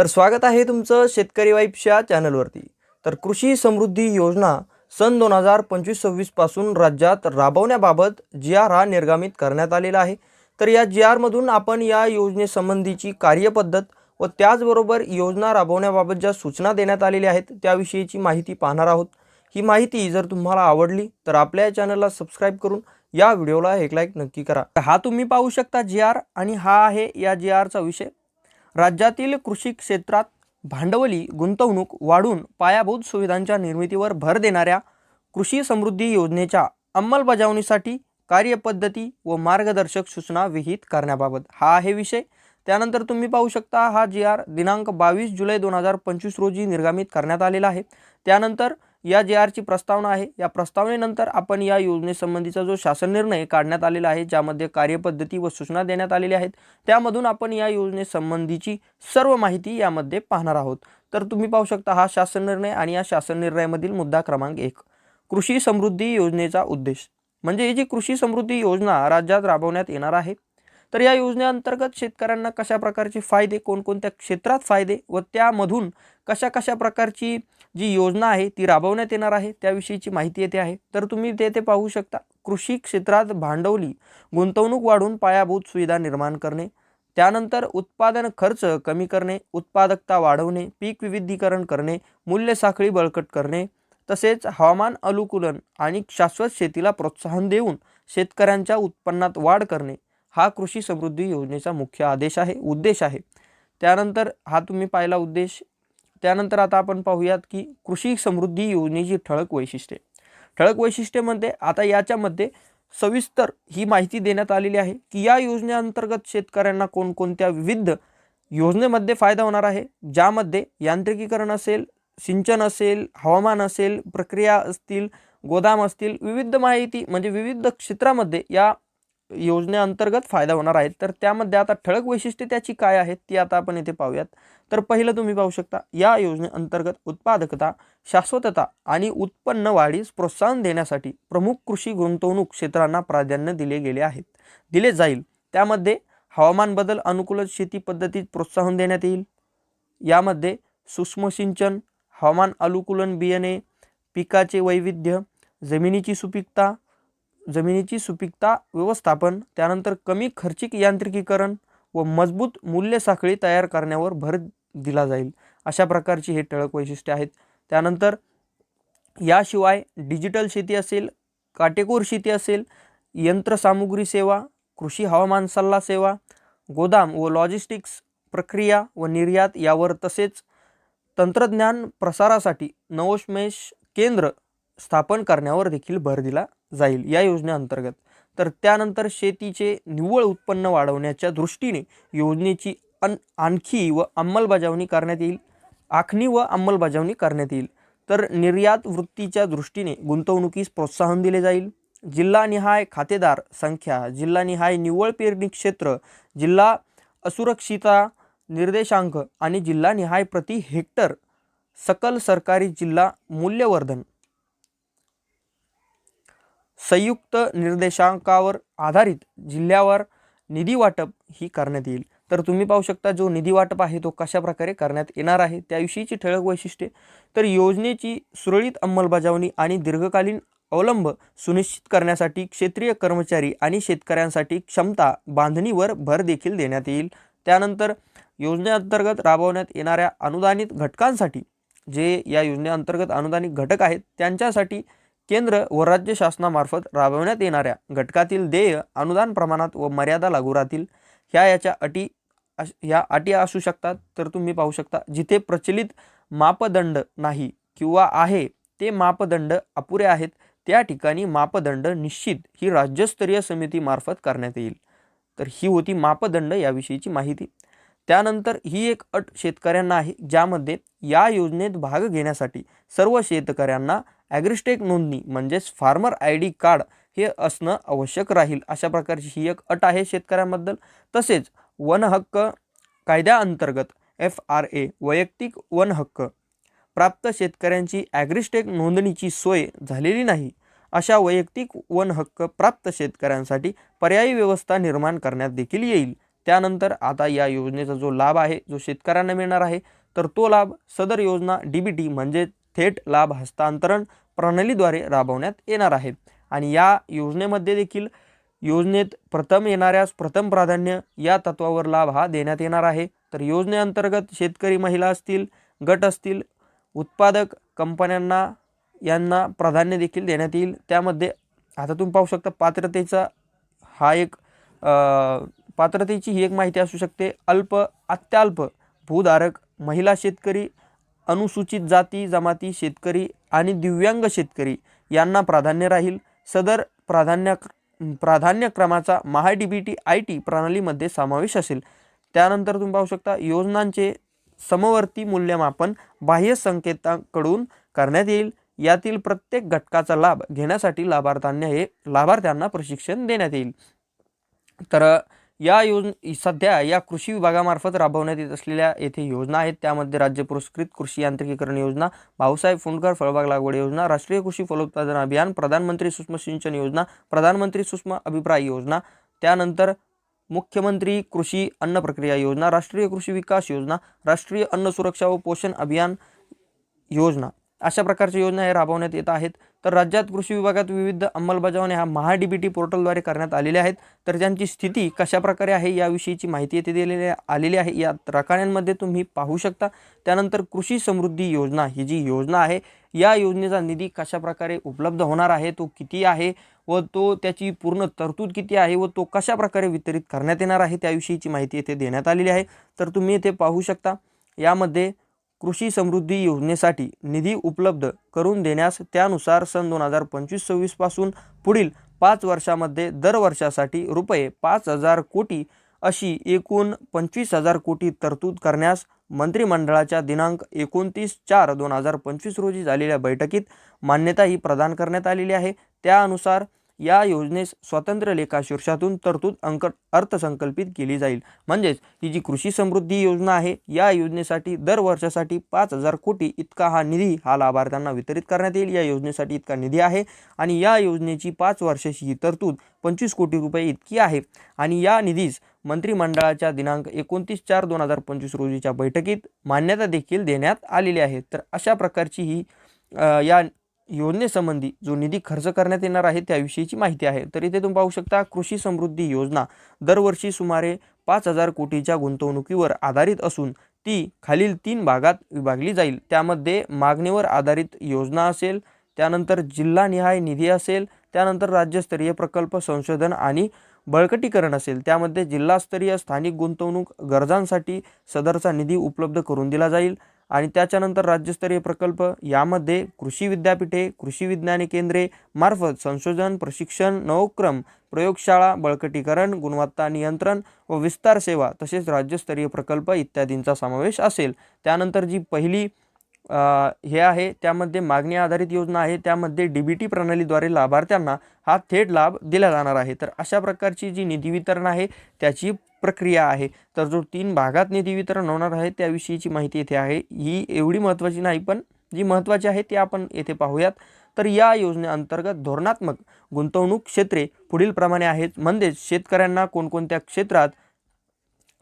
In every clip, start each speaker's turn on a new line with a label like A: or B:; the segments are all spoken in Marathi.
A: तर स्वागत आहे तुमचं शेतकरी वाईफच्या चॅनलवरती. तर कृषी समृद्धी योजना सन दोन हजार पंचवीस सव्वीसपासून राज्यात राबवण्याबाबत जी आर हा निर्गमित करण्यात आलेला आहे. तर या जी आरमधून आपण या योजनेसंबंधीची कार्यपद्धत व त्याचबरोबर योजना राबवण्याबाबत ज्या सूचना देण्यात आलेल्या आहेत त्याविषयीची माहिती पाहणार आहोत. ही माहिती जर तुम्हाला आवडली तर आपल्या या चॅनलला सबस्क्राईब करून या व्हिडिओला एक लाईक नक्की करा. हा तुम्ही पाहू शकता जी आर आणि हा आहे या जी आरचा विषय. राज्यातील कृषी क्षेत्रात भांडवली गुंतवणूक वाढून पायाभूत सुविधांच्या निर्मितीवर भर देणाऱ्या कृषी समृद्धी योजनेच्या अंमलबजावणीसाठी कार्यपद्धती व मार्गदर्शक सूचना विहित करण्याबाबत हा आहे विषय. त्यानंतर तुम्ही पाहू शकता हा जी आर दिनांक बावीस जुलै दोन हजार पंचवीस रोजी निर्गमित करण्यात आलेला आहे. त्यानंतर या जे आरची प्रस्तावना आहे या प्रस्तावनेनंतर आपण या योजनेसंबंधीचा जो शासन निर्णय काढण्यात आलेला आहे ज्यामध्ये कार्यपद्धती व सूचना देण्यात आलेल्या आहेत त्यामधून आपण या योजनेसंबंधीची सर्व माहिती यामध्ये पाहणार आहोत. तर तुम्ही पाहू शकता हा शासन निर्णय आणि या शासन निर्णयामधील मुद्दा क्रमांक एक. कृषी समृद्धी योजनेचा उद्देश. म्हणजे ही जी कृषी समृद्धी योजना राज्यात राबवण्यात येणार आहे तर या योजनेअंतर्गत शेतकऱ्यांना कशा प्रकारचे फायदे कोणकोणत्या क्षेत्रात फायदे व त्यामधून कशा कशा प्रकारची जी योजना आहे ती राबवण्यात येणार आहे त्याविषयीची माहिती येते आहे. तर तुम्ही तेथे पाहू शकता. कृषी क्षेत्रात भांडवली गुंतवणूक वाढून पायाभूत सुविधा निर्माण करणे त्यानंतर उत्पादन खर्च कमी करणे उत्पादकता वाढवणे पीक विविधीकरण करणे मूल्य साखळी बळकट करणे तसेच हवामान अनुकूलन आणि शाश्वत शेतीला प्रोत्साहन देऊन शेतकऱ्यांच्या उत्पन्नात वाढ करणे हा कृषी समृद्धी योजनेचा मुख्य आदेश आहे उद्देश आहे. त्यानंतर हा तुम्ही पाहिला उद्देश. त्यानंतर आता आपण पाहूयात की कृषी समृद्धी योजनेची ठळक वैशिष्ट्ये. ठळक वैशिष्ट्यमध्ये आता याच्यामध्ये सविस्तर ही माहिती देण्यात आलेली आहे की या योजनेअंतर्गत शेतकऱ्यांना कोणकोणत्या विविध योजनेमध्ये फायदा होणार आहे ज्यामध्ये यांत्रिकीकरण असेल सिंचन असेल हवामान असेल प्रक्रिया असतील गोदाम असतील विविध माहिती म्हणजे विविध क्षेत्रामध्ये या योजनेअंतर्गत फायदा होणार आहे. तर त्यामध्ये आता ठळक वैशिष्ट्ये त्याची काय आहेत ती आता आपण येथे पाहूयात. तर पहिलं तुम्ही पाहू शकता या योजनेअंतर्गत उत्पादकता शाश्वतता आणि उत्पन्न वाढीस प्रोत्साहन देण्यासाठी प्रमुख कृषी गुंतवणूक क्षेत्रांना प्राधान्य दिले गेले आहेत. दिले जाईल. त्यामध्ये हवामान बदल अनुकूल शेती पद्धतीत प्रोत्साहन देण्यात येईल. यामध्ये सूक्ष्म सिंचन हवामान अनुकूलन बियाणे पिकाचे वैविध्य जमिनीची सुपीकता जमिनीची सुपीकता व्यवस्थापन त्यानंतर कमी खर्चिक यांत्रिकीकरण व मजबूत मूल्य साखळी तयार करण्यावर भर दिला जाईल. अशा प्रकारची हे ठळक वैशिष्ट्ये आहेत. त्यानंतर याशिवाय डिजिटल शेती असेल काटेकोर शेती असेल यंत्रसामुग्री सेवा कृषी हवामान सल्ला सेवा गोदाम व लॉजिस्टिक्स प्रक्रिया व निर्यात यावर तसेच तंत्रज्ञान प्रसारासाठी नवोन्मेष केंद्र स्थापन करण्यावर देखील भर दिला जाईल या योजनेअंतर्गत. तर त्यानंतर शेतीचे निव्वळ उत्पन्न वाढवण्याच्या दृष्टीने योजनेची अन आणखी व अंमलबजावणी करण्यात येईल आखणी व अंमलबजावणी करण्यात येईल. तर निर्यात वृत्तीच्या दृष्टीने गुंतवणुकीस प्रोत्साहन दिले जाईल. जिल्हानिहाय खातेदार संख्या जिल्हानिहाय निव्वळ पेरणी क्षेत्र जिल्हा असुरक्षिता निर्देशांक आणि जिल्हानिहाय प्रति हेक्टर सकल सरकारी जिल्हा मूल्यवर्धन संयुक्त निर्देशांकावर आधारित जिल्ह्यावर निधी वाटप ही करण्यात येईल. तर तुम्ही पाहू शकता जो निधी वाटप आहे तो कशा प्रकारे करण्यात येणार आहे त्याविषयीची ठळक वैशिष्ट्ये. तर योजनेची सुरळीत अंमलबजावणी आणि दीर्घकालीन अवलंब सुनिश्चित करण्यासाठी क्षेत्रीय कर्मचारी आणि शेतकऱ्यांसाठी क्षमता बांधणीवर भर देखील देण्यात येईल. त्यानंतर योजनेअंतर्गत राबवण्यात येणाऱ्या अनुदानित घटकांसाठी जे या योजनेअंतर्गत अनुदानित घटक आहेत त्यांच्यासाठी केंद्र व राज्य शासनामार्फत राबवण्यात येणाऱ्या घटकातील देय अनुदान प्रमाणात व मर्यादा लागू राहतील ह्या याच्या अटी अश ह्या अटी असू शकतात. तर तुम्ही पाहू शकता जिथे प्रचलित मापदंड नाही किंवा आहे ते मापदंड अपुरे आहेत त्या ठिकाणी मापदंड निश्चित ही राज्यस्तरीय समितीमार्फत करण्यात येईल. तर ही होती मापदंड याविषयीची माहिती. त्यानंतर ही एक अट शेतकऱ्यांना आहे ज्यामध्ये या योजनेत भाग घेण्यासाठी सर्व शेतकऱ्यांना ॲग्रिस्टेक नोंदणी म्हणजेच फार्मर आय डी कार्ड हे असणं आवश्यक राहील. अशा प्रकारची ही एक अट आहे शेतकऱ्यांबद्दल. तसेच वन हक्क कायद्याअंतर्गत एफ आर ए वैयक्तिक वन हक्क प्राप्त शेतकऱ्यांची ॲग्रिस्टेक नोंदणीची सोय झालेली नाही अशा वैयक्तिक वन हक्क प्राप्त शेतकऱ्यांसाठी पर्यायी व्यवस्था निर्माण करण्यात देखील येईल. त्यानंतर आता या योजनेचा जो लाभ आहे जो शेतकऱ्यांना मिळणार आहे तर तो लाभ सदर योजना डी बी टी म्हणजेच थेट लाभ हस्तांतरण प्रणालीद्वारे राबवण्यात येणार आहे. आणि या योजनेमध्ये देखील योजनेत प्रथम येणाऱ्यास प्रथम प्राधान्य या तत्वावर लाभ हा देण्यात येणार आहे. तर योजनेअंतर्गत शेतकरी महिला असतील गट असतील उत्पादक कंपन्यांना यांना प्राधान्य देखील देण्यात येईल. त्यामध्ये आता तुम्ही पाहू शकता पात्रतेचा हा एक पात्रतेची ही एक माहिती असू शकते. अल्प अत्याल्प भूधारक महिला शेतकरी अनुसूचित जाती जमाती शेतकरी आणि दिव्यांग शेतकरी यांना प्राधान्य राहील. सदर प्राधान्य प्राधान्यक्रमाचा Maha D B T I T प्रणालीमध्ये समावेश असेल. त्यानंतर तुम्ही पाहू शकता योजनांचे समवर्ती मूल्यमापन बाह्य संकेतांकडून करण्यात येईल. यातील प्रत्येक घटकाचा लाभ घेण्यासाठी लाभार्थ्यांना हे लाभार्थ्यांना प्रशिक्षण देण्यात येईल. तर या योजन सध्या या कृषी विभागामार्फत राबवण्यात येत असलेल्या येथे योजना आहेत. त्यामध्ये राज्य पुरस्कृत कृषी यांत्रिकीकरण योजना भाऊसाहेब फुंडकर फळबाग लागवड योजना राष्ट्रीय कृषी फलोत्पादन अभियान प्रधानमंत्री सूक्ष्म सिंचन योजना प्रधानमंत्री सूक्ष्म अभिप्राय योजना त्यानंतर मुख्यमंत्री कृषी अन्न प्रक्रिया योजना राष्ट्रीय कृषी विकास योजना राष्ट्रीय अन्न सुरक्षा व पोषण अभियान योजना. अशा प्रकारच्या योजना हे राबवण्यात येत आहेत. तर राज्यात कृषी विभागात विविध अंमलबजावणी ह्या महा डी बी टी पोर्टलद्वारे करण्यात आलेल्या आहेत. तर त्यांची स्थिती कशा प्रकारे आहे याविषयीची माहिती येथे दिलेली आलेली आहे. या रकान्यांमध्ये तुम्ही पाहू शकता. त्यानंतर कृषी समृद्धी योजना ही जी योजना आहे या योजनेचा निधी कशा प्रकारे उपलब्ध होणार आहे तो किती आहे व तो त्याची पूर्ण तरतूद किती आहे व तो कशा प्रकारे वितरित करण्यात येणार आहे त्याविषयीची माहिती येथे देण्यात आलेली आहे. तर तुम्ही येथे पाहू शकता. यामध्ये कृषी समृद्धी योजनेसाठी निधी उपलब्ध करून देण्यास त्यानुसार सन दोन हजार पंचवीस सव्वीसपासून पुढील पाच वर्षामध्ये दर वर्षासाठी रुपये पाच हजार कोटी अशी एकूण पंचवीस हजार कोटी तरतूद करण्यास मंत्रिमंडळाच्या दिनांक एकोणतीस चार दोन हजार पंचवीस रोजी झालेल्या बैठकीत मान्यता ही प्रदान करण्यात आलेली आहे. त्यानुसार या योजनेस स्वतंत्र लेखा शीर्षातून तरतूद अंक अर्थसंकल्पित केली जाईल. म्हणजेच ही जी कृषी समृद्धी योजना आहे या योजनेसाठी दर वर्षासाठी पाच हजार कोटी इतका हा निधी हा लाभार्थ्यांना वितरित करण्यात येईल. या योजनेसाठी इतका निधी आहे आणि या योजनेची पाच वर्षाची ही तरतूद पंचवीस कोटी रुपये इतकी आहे. आणि या निधीस मंत्रिमंडळाच्या दिनांक एकोणतीस चार दोन हजार पंचवीस रोजीच्या बैठकीत मान्यता देखील देण्यात आलेली आहे. तर अशा प्रकारची ही या योजनेसंबंधी जो निधी खर्च करण्यात येणार आहे त्याविषयीची माहिती आहे. तर इथे तुम्ही पाहू शकता कृषी समृद्धी योजना दरवर्षी सुमारे पाच हजार कोटीच्या गुंतवणुकीवर आधारित असून ती खालील तीन भागात विभागली जाईल. त्यामध्ये मागणीवर आधारित योजना असेल त्यानंतर जिल्हानिहाय निधी असेल त्यानंतर राज्यस्तरीय प्रकल्प संशोधन आणि बळकटीकरण असेल. त्यामध्ये जिल्हास्तरीय स्थानिक गुंतवणूक गरजांसाठी सदरचा निधी उपलब्ध करून दिला जाईल. आणि त्याच्यानंतर राज्यस्तरीय प्रकल्प यामध्ये कृषी विद्यापीठे कृषी विज्ञानी केंद्रे मार्फत संशोधन प्रशिक्षण नवोक्रम प्रयोगशाळा बळकटीकरण गुणवत्ता नियंत्रण व विस्तार सेवा तसेच राज्यस्तरीय प्रकल्प इत्यादींचा समावेश असेल. त्यानंतर जी पहिली हे आहे त्यामध्ये मागणी आधारित योजना आहे. त्यामध्ये डी बी टी प्रणालीद्वारे लाभार्थ्यांना हा थेट लाभ दिला जाणार आहे. तर अशा प्रकारची जी निधी वितरण आहे त्याची प्रक्रिया आहे. तर जो तीन भागात निधी वितरण होणार आहे त्याविषयीची माहिती येथे आहे. ही एवढी महत्त्वाची नाही पण जी महत्त्वाची आहे ती आपण येथे पाहूयात. तर या योजनेअंतर्गत धोरणात्मक गुंतवणूक क्षेत्रे पुढीलप्रमाणे आहेत. म्हणजेच शेतकऱ्यांना कोणकोणत्या क्षेत्रात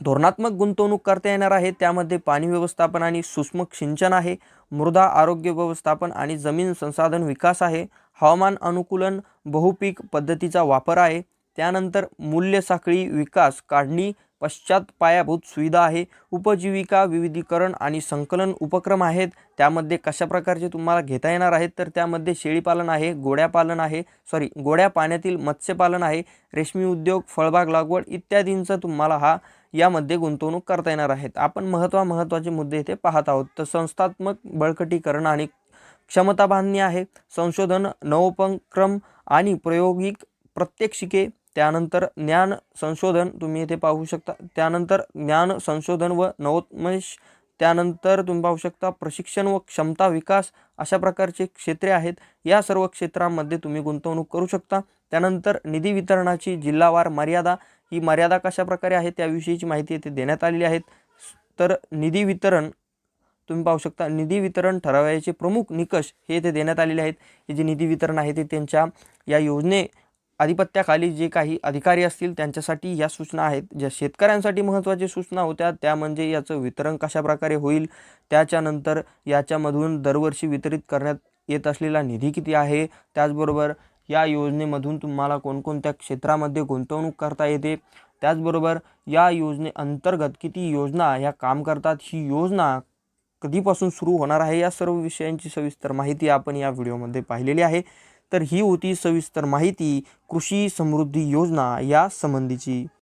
A: धोरणात्मक गुंतवणूक करता येणार आहे त्यामध्ये पाणी व्यवस्थापन आणि सूक्ष्म सिंचन आहे मृदा आरोग्य व्यवस्थापन आणि जमीन संसाधन विकास आहे हवामान अनुकूलन बहुपीक पद्धतीचा वापर आहे त्यानंतर मूल्य साखळी विकास काढणी पश्चात पायाभूत सुविधा आहे उपजीविका विविधीकरण आणि संकलन उपक्रम आहेत. त्यामध्ये कशा प्रकारचे तुम्हाला घेता येणार आहेत? तर त्यामध्ये शेळीपालन आहे गोड्यापालन आहे सॉरी गोड्या पाण्यातील मत्स्यपालन आहे रेशमी उद्योग फळबाग लागवड इत्यादींचा तुम्हाला हा यामध्ये गुंतवणूक करता येणार आहेत. आपण महत्त्वा महत्त्वाचे मुद्दे इथे पाहत आहोत. तर संस्थात्मक बळकटीकरण आणि क्षमता बांधणी आहे संशोधन नवोपक्रम आणि प्रायोगिक प्रत्यक्षिके त्यानंतर ज्ञान संशोधन तुम्ही इथे पाहू शकता. त्यानंतर ज्ञान संशोधन व नवोन्मेष त्यानंतर तुम्ही पाहू शकता प्रशिक्षण व क्षमता विकास अशा प्रकारचे क्षेत्रे आहेत. या सर्व क्षेत्रांमध्ये तुम्ही गुंतवणूक करू शकता. त्यानंतर निधी वितरणाची जिल्हावार मर्यादा ही मर्यादा कशा प्रकारे आहे त्याविषयीची माहिती येथे देण्यात आलेली आहेत तर निधी वितरण तुम्ही पाहू शकता निधी वितरण ठरवायचे प्रमुख निकष हे इथे देण्यात आलेले आहेत. हे जे निधी वितरण आहे ते त्यांच्या या योजने आधिपत्याखाली जे काही अधिकारी असतील त्यांच्यासाठी या सूचना आहेत. ज्या शेतकऱ्यांसाठी महत्त्वाच्या सूचना होत्या त्या म्हणजे याचं वितरण कशाप्रकारे होईल त्याच्यानंतर याच्यामधून दरवर्षी वितरित करण्यात येत असलेला निधी किती आहे त्याचबरोबर या योजनेमधून तुम्हाला कोणकोणत्या क्षेत्रामध्ये गुंतवणूक करता येते त्याचबरोबर या योजनेअंतर्गत किती योजना ह्या काम करतात ही योजना कधीपासून सुरू होणार आहे या सर्व विषयांची सविस्तर माहिती आपण या व्हिडिओमध्ये पाहिलेली आहे. तर ही होती सविस्तर माहिती कृषी समृद्धी योजना या संबंधीची.